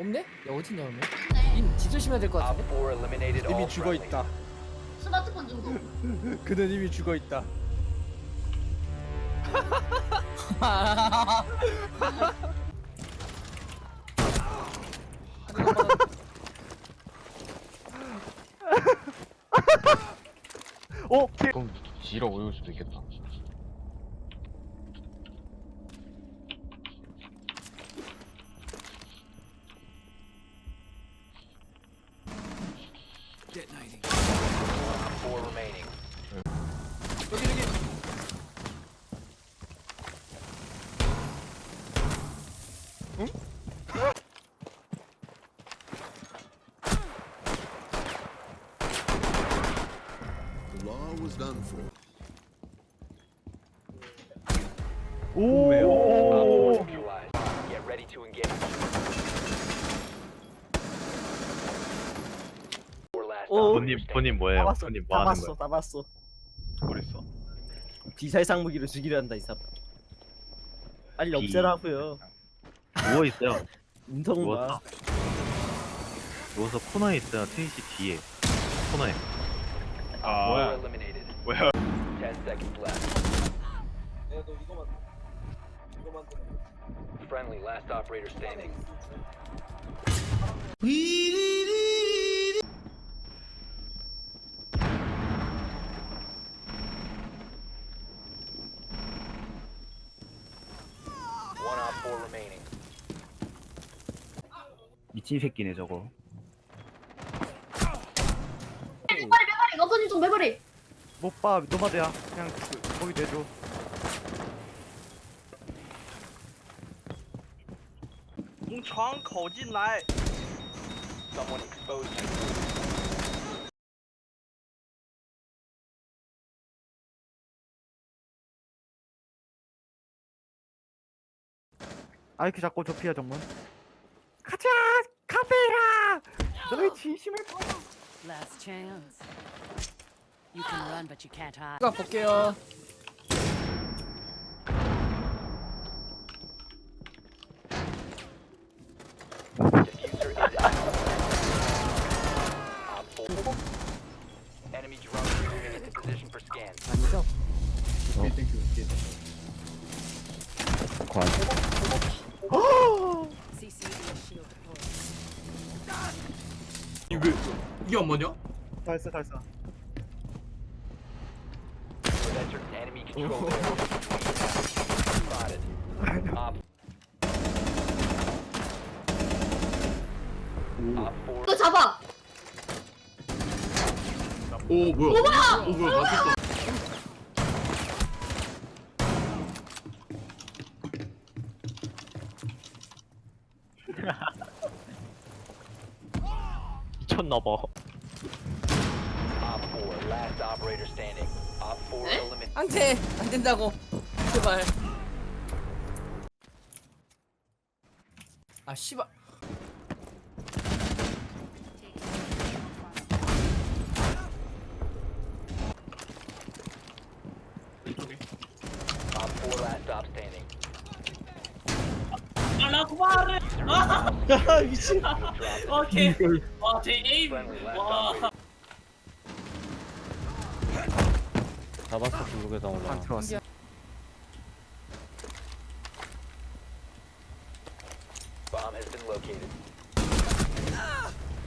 없네? 야 어딨냐 그러면? 네. 님 뒤조심해야 될 것 Op 같은데? 4 eliminated all 이미 죽어 friendlies. 있다. 스마트폰 정도. 그는 이미 죽어 있다. 어? 그럼 지러 오일 수도 있겠다. Op 4 remaining. 여기 여기. The law was done for. 오! Op 4 neutralized. Get ready to engage. Four last 오. operators 본인 standing. 본인 뭐예요? 다 봤어 다뭐 하는 봤어 거야? 다 봤어 모르겠어. 비살상 무기로 죽이려 한다 이 사람 빨리 비- 없애라고요 누워 있어요. 인성 누워서 봐 누워서 코너에 있어요. 트위치 뒤에 코너에. Op 아. 4 eliminated. 뭐야? 10 seconds left. Friendly last operator standing. One op 4 remaining. 미친 새끼네 저거. 메모리 메모리 너선이 좀 메모리. 못 봐, 노마드야. 그냥 그, 거기 내줘. 从窗口进来。 Someone exposed you. 아이크 잡고 좁히야 정문. 가자, 카페라. 너의 진심을 보여. Last chance. You can run, but you can't hide. 추가 볼게요 Diffuser is out. Op 4. Enemy drone moving into position for scan. 아니죠? CCD shield deployed. 달써 달써. You control area. Spotted. Op. Op 4. 이거 잡아. 오 뭐야? 오 뭐야? 미쳤나봐. Op 4. Last operator standing. Op 4 eliminated. 안돼 안 된다고 제발 아 씨발 Op 4 last stop standing. 아 미친. 오케이. 와제 에임. 와. 잡았어 블록에다 올라. 안 들어왔어. Bomb has been located.